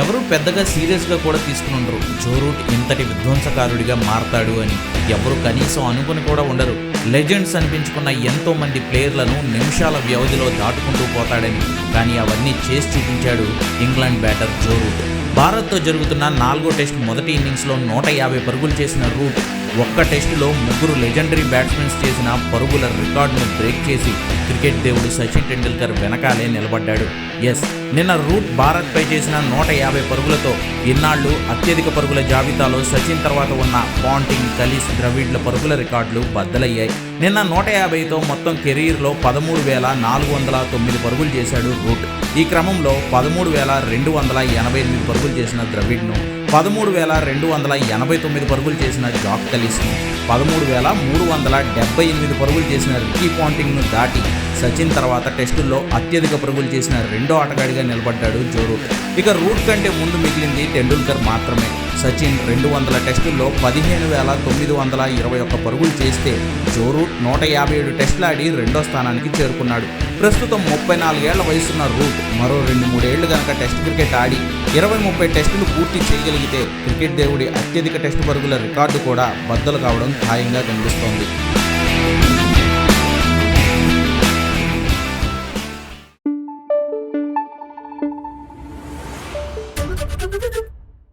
ఎవరు పెద్దగా సీరియస్గా కూడా తీసుకునుండరు. జో రూట్ ఇంతటి విధ్వంసకారుడిగా మారతాడు అని ఎవరు కనీసం అనుకుని కూడా ఉండరు. లెజెండ్స్ అనిపించుకున్న ఎంతో మంది ప్లేయర్లను నిమిషాల వ్యవధిలో దాటుకుంటూ పోతాడని కానీ అవన్నీ చేసి చూపించాడు ఇంగ్లాండ్ బ్యాటర్ జో రూట్. భారత్తో జరుగుతున్న నాలుగో టెస్ట్ మొదటి ఇన్నింగ్స్లో నూట యాభై పరుగులు చేసిన రూట్ ఒక్క టెస్టులో ముగ్గురు లెజెండరీ బ్యాట్స్మెన్స్ చేసిన పరుగుల రికార్డును బ్రేక్ చేసి క్రికెట్ దేవుడు సచిన్ టెండూల్కర్ వెనకాలే నిలబడ్డాడు. ఎస్ నిన్న రూట్ భారత్పై చేసిన నూట యాభై పరుగులతో ఇన్నాళ్ళు అత్యధిక పరుగుల జాబితాలో సచిన్ తర్వాత ఉన్న పాంటింగ్ కలిస్ ద్రవిడ్ల పరుగుల రికార్డులు బద్దలయ్యాయి. నిన్న నూట యాభైతో మొత్తం కెరీర్లో పదమూడు వేల నాలుగు వందల తొమ్మిది పరుగులు చేశాడు రూట్. ఈ క్రమంలో పదమూడు వేల రెండు వందల ఎనభై ఎనిమిది పరుగులు చేసిన ద్రవిడ్ను పదమూడు వేల రెండు వందల ఎనభై తొమ్మిది పరుగులు చేసిన జాక్ కలిస్ను పదమూడు వేల మూడు వందల డెబ్బై ఎనిమిది పరుగులు చేసిన రికీ పాంటింగ్ను దాటి సచిన్ తర్వాత టెస్టుల్లో అత్యధిక పరుగులు చేసిన రెండో ఆటగాడిగా నిలబడ్డాడు జో రూట్ ఇక రూట్ కంటే ముందు మిగిలింది టెండూల్కర్ మాత్రమే. సచిన్ రెండు వందల టెస్టుల్లో పదిహేను వేల తొమ్మిది వందల ఇరవై ఒక్క పరుగులు చేస్తే జో రూట్ నూట యాభై ఏడు టెస్టులు ఆడి రెండో స్థానానికి చేరుకున్నాడు ప్రస్తుతం ముప్పై నాలుగేళ్ళ వయసున్న రూట్ మరో రెండు మూడేళ్ళు గనక టెస్ట్ క్రికెట్ ఆడి ఇరవై ముప్పై టెస్టులు పూర్తి చేయగలిగితే క్రికెట్ దేవుడి అత్యధిక టెస్టు పరుగుల రికార్డు కూడా బద్దలు కావడం ఖాయంగా కనిపిస్తోంది